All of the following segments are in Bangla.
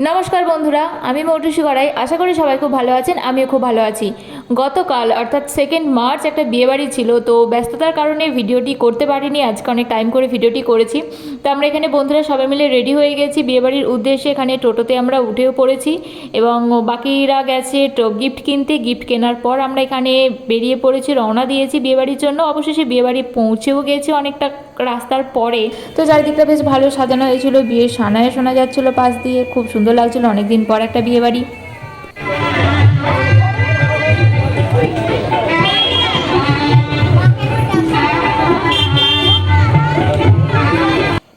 নমস্কার বন্ধুরা, আমি মৌটুসি গড়াই। আশা করি সবাই খুব ভালো আছেন, আমিও খুব ভালো আছি। গতকাল, অর্থাৎ সেকেন্ড মার্চ একটা বিয়েবাড়ি ছিল, তো ব্যস্ততার কারণে ভিডিওটি করতে পারিনি। আজকে অনেক টাইম করে ভিডিওটি করেছি। তো আমরা এখানে বন্ধুরা সবাই মিলে রেডি হয়ে গেছি। বিয়েবাড়ির উদ্দেশ্যে এখানে টোটোতে আমরা উঠেও পড়েছি এবং বাকিরা গেছে গিফট কিনতে। গিফট কেনার পর আমরা এখানে বেরিয়ে পড়েছি, রওনা দিয়েছি বিয়েবাড়ির জন্য। অবশেষে বিয়েবাড়ি পৌঁছেও গেছি অনেকটা রাস্তার পরে। তো চারিদিকটা বেশ ভালো সাজানো হয়েছিল। বিয়ের সানায় শোনা যাচ্ছিল পাশ দিয়ে। খুব সুন্দর লাগছিল অনেকদিন পর একটা বিয়েবাড়ি।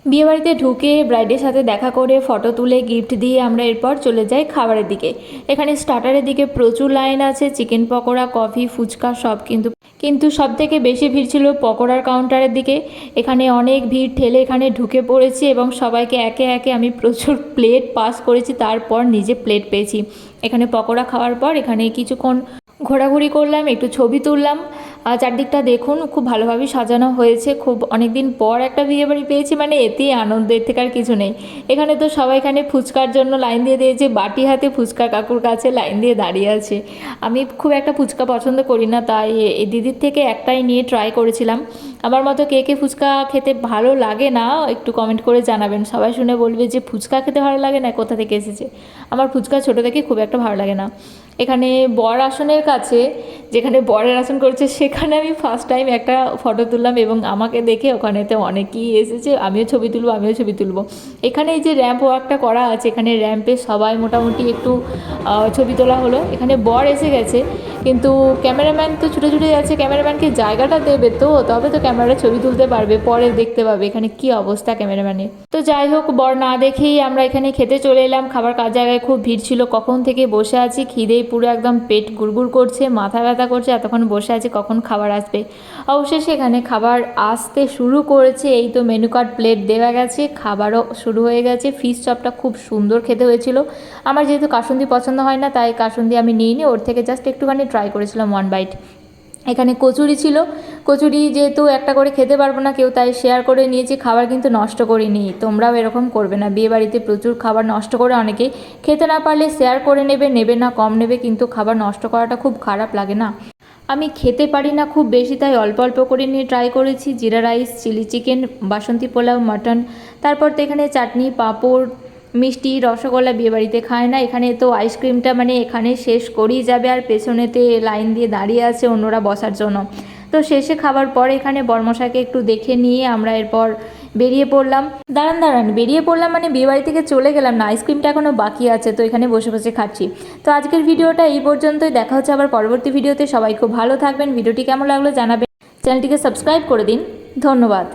বিয়েবাড়িতে ঢুকে ব্রাইডের সাথে দেখা করে ফটো তুলে গিফট দিয়ে আমরা এরপর চলে যাই খাবারের দিকে। এখানে স্টার্টারের দিকে প্রচুর লাইন আছে চিকেন পকোড়া কফি ফুচকা সব কিন্তু কিন্তু সব থেকে বেশি ভিড় ছিল পকোড়ার কাউন্টারের দিকে। এখানে অনেক ভিড় ঠেলে এখানে ঢুকে পড়েছি এবং সবাইকে একে একে আমি প্রচুর প্লেট পাস করেছি, তারপর নিজে প্লেট পেয়েছি। এখানে পকোড়া খাওয়ার পর এখানে কিছুক্ষণ ঘোরাঘুরি করলাম, একটু ছবি তুললাম। চারদিকটা দেখুন, খুব ভালোভাবে সাজানো হয়েছে। খুব অনেক দিন পর একটা বিয়ে বাড়ি পেয়েছি মানে এতেই আনন্দ, এর থেকে আর কিছু নেই। এখানে তো সবাই এখানে ফুচকার জন্য লাইন দিয়ে দিয়েছে, বাটি হাতে ফুচকা কাকুর কাছে লাইন দিয়ে দাঁড়িয়ে আছে। আমি খুব একটা ফুচকা পছন্দ করি না, তাই এই দিদির থেকে একটাই নিয়ে ট্রাই করেছিলাম। আমার মতো কে কে ফুচকা খেতে ভালো লাগে না, একটু কমেন্ট করে জানাবেন। সবাই শুনে বলবে যে, ফুচকা খেতে ভালো লাগে না, কোথা থেকে এসেছে? আমার ফুচকা ছোটো থেকে খুব একটা ভালো লাগে না। এখানে বর আসনের কাছে যেখানে বরের আসন করছে, সেখানে আমি ফার্স্ট টাইম একটা ফটো তুললাম এবং আমাকে দেখে ওখানেতে অনেকেই এসেছে, আমিও ছবি তুলবো, আমিও ছবি তুলবো। এখানে এই যে র্যাম্প ওয়ার্কটা করা আছে, এখানে র্যাম্পে সবাই মোটামুটি একটু ছবি তোলা হলো। এখানে বর এসে গেছে, কিন্তু ক্যামেরাম্যান তো ছুটে ছুটে যাচ্ছে ক্যামেরাম্যানকে জায়গাটা দেবে তো, তবে তো ক্যামেরা ছবি তুলতে পারবে, পরে দেখতে পাবে এখানে কি অবস্থা ক্যামেরাম্যানের তো যাই হোক, বর না দেখেই আমরা এখানে খেতে চলে এলাম, খাবার কাজ জায়গায় খুব ভিড় ছিল, কখন থেকে বসে আছি, খিদেই পুরো একদম পেট গুড়গুড় করছে, মাথা ব্যথা করছে এতক্ষণ বসে আছে, কখন খাবার আসবে। অবশেষে এখানে খাবার আসতে শুরু করেছে, এই তো মেনু কার্ড প্লেট দেওয়া গেছে, খাবারও শুরু হয়ে গেছে। ফিশ চপটা খুব সুন্দর খেতে হয়েছিল। আমার যেহেতু কাসুন্দি পছন্দ হয় না, তাই কাসুন্দি আমি নিইনি, ওর থেকে জাস্ট একটুখানি ট্রাই করেছিলাম ওয়ান বাইট এখানে কচুরি ছিল। কচুরি যেহেতু একটা করে খেতে পারব না কেউ, তাই শেয়ার করে নিয়েছি। খাবার কিন্তু নষ্ট করিনি। তোমরাও এরকম করবে না। বিয়ে বাড়িতে প্রচুর খাবার নষ্ট করে অনেকেই খেতে না পারলে শেয়ার করে নেবে নেবে না, কম নেবে, কিন্তু খাবার নষ্ট করাটা খুব খারাপ লাগে না। আমি খেতে পারি না খুব বেশি, তাই অল্প অল্প করে নিয়ে ট্রাই করেছি। Jeera rice chilli chicken basanti pulao mutton তারপর তো এখানে চাটনি, পাঁপড় মিষ্টি রসগোল্লা বিয়েবাড়িতে খায় না। এখানে তো আইসক্রিমটা মানে এখানে শেষ করেই যাবে আর পেছনেতে লাইন দিয়ে দাঁড়িয়ে আছে অন্যরা বসার জন্য। তো শেষে খাবার পর এখানে বর্মশাকে একটু দেখে নিয়ে আমরা এরপর বেরিয়ে পড়লাম। দাঁড়ান দাঁড়ান, বেরিয়ে পড়লাম মানে বিয়েবাড়ি থেকে চলে গেলাম না। আইসক্রিমটা এখনও বাকি আছে, তো এখানে বসে বসে খাচ্ছি। তো আজকের ভিডিওটা এই পর্যন্তই। দেখা হচ্ছে আবার পরবর্তী ভিডিওতে। সবাই খুব ভালো থাকবেন। ভিডিওটি কেমন লাগল জানাবেন। চ্যানেলটিকে সাবস্ক্রাইব করে দিন। ধন্যবাদ।